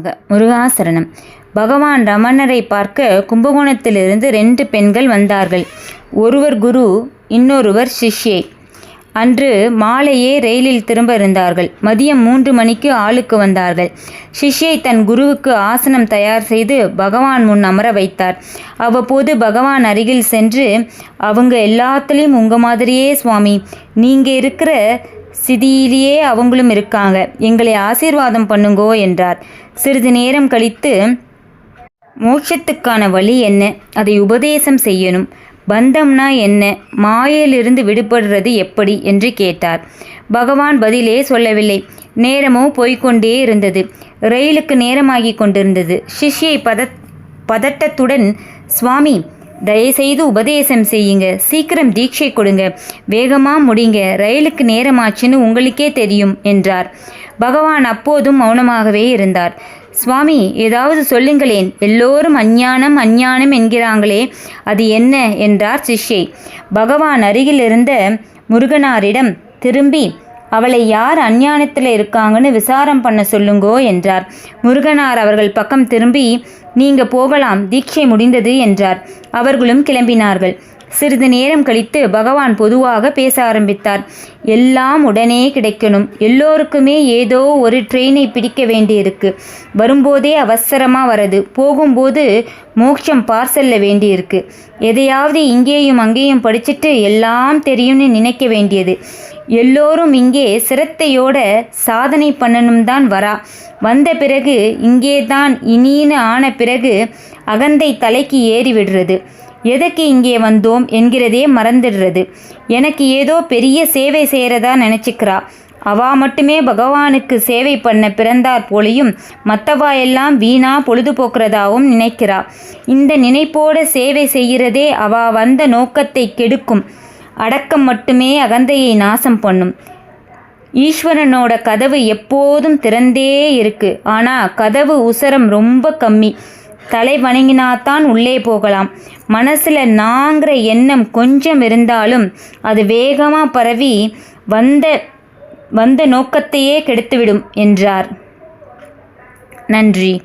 முருகாசரணம். பகவான் ரமணரை பார்க்க கும்பகோணத்திலிருந்து ரெண்டு பெண்கள் வந்தார்கள். ஒருவர் குரு இன்னொருவர் சிஷ்யை. அன்று மாலையே ரயிலில் திரும்ப இருந்தார்கள். மதியம் மூன்று மணிக்கு ஆளுக்கு வந்தார்கள். சிஷ்யை தன் குருவுக்கு ஆசனம் தயார் செய்து பகவான் முன் அமர வைத்தார். அவ்வப்போது பகவான் அருகில் சென்று அவங்க எல்லாத்துலேயும் உங்கள் மாதிரியே சுவாமி. நீங்கள் இருக்கிற சிதியிலேயே அவங்களும் இருக்காங்க. எங்களை ஆசீர்வாதம் பண்ணுங்கோ என்றார். சிறிது நேரம் கழித்து மோட்சத்துக்கான வழி என்ன? அதை உபதேசம் செய்யணும். பந்தம்னா என்ன? மாயையிலிருந்து விடுபடுறது எப்படி? என்று கேட்டார். பகவான் பதிலே சொல்லவில்லை. நேரமோ போய்க்கொண்டே இருந்தது. ரயிலுக்கு நேரமாகி கொண்டிருந்தது. சிஷ்யை பத பதட்டத்துடன் சுவாமி தயவுசெய்து உபதேசம் செய்யுங்க. சீக்கிரம் தீட்சை கொடுங்க. வேகமாக முடிங்க. ரயிலுக்கு நேரமாச்சுன்னு உங்களுக்கே தெரியும் என்றார். பகவான் அப்போதும் மௌனமாகவே இருந்தார். சுவாமி ஏதாவது சொல்லுங்களேன். எல்லோரும் அஞ்ஞானம் அஞ்ஞானம் என்கிறாங்களே. அது என்ன? என்றார் சிஷ்யை. பகவான் அருகில் இருந்த முருகனாரிடம் திரும்பி அவளை யார் அஞ்ஞானத்தில் இருக்காங்கன்னு விசாரம் பண்ண சொல்லுங்கோ என்றார். முருகனார் அவர்கள் பக்கம் திரும்பி நீங்க போகலாம் தீட்சை முடிந்தது என்றார். அவர்களும் கிளம்பினார்கள். சிறிது நேரம் கழித்து பகவான் பொதுவாக பேச ஆரம்பித்தார். எல்லாம் உடனே கிடைக்கணும். எல்லோருக்குமே ஏதோ ஒரு ட்ரெயினை பிடிக்க வேண்டியிருக்கு. வரும்போதே அவசரமாக வரது. போகும்போது மோட்சம் பார்சல்ல வேண்டியிருக்கு. எதையாவது இங்கேயும் அங்கேயும் படிச்சுட்டு எல்லாம் தெரியும்னு நினைக்க வேண்டியது. எல்லோரும் இங்கே சிரத்தையோட சாதனை பண்ணணும் தான் வரா. வந்த பிறகு இங்கே தான் இனின்னு ஆன பிறகு அகந்தை தலைக்கு ஏறி விடுறது எதற்கு இங்கே வந்தோம் என்கிறதே மறந்துடுறது. எனக்கு ஏதோ பெரிய சேவை செய்கிறதா நினச்சிக்கிறா. அவா மட்டுமே பகவானுக்கு சேவை பண்ண பிறந்தார் போலையும் மற்றவா எல்லாம் வீணா பொழுதுபோக்குறதாகவும் நினைக்கிறா. இந்த நினைப்போட சேவை செய்கிறதே அவா வந்த நோக்கத்தை கெடுக்கும். அடக்கம் மட்டுமே அகந்தையை நாசம் பண்ணும். ஈஸ்வரனோட கதவு எப்போதும் திறந்தே இருக்கு. ஆனால் கதவு உசரம் ரொம்ப கம்மி. தலை வணங்கினாத்தான் உள்ளே போகலாம். மனசில் நாங்கிற எண்ணம் கொஞ்சம் இருந்தாலும் அது வேகமாக பரவி வந்த வந்த நோக்கத்தையே கெடுத்துவிடும் என்றார். நன்றி.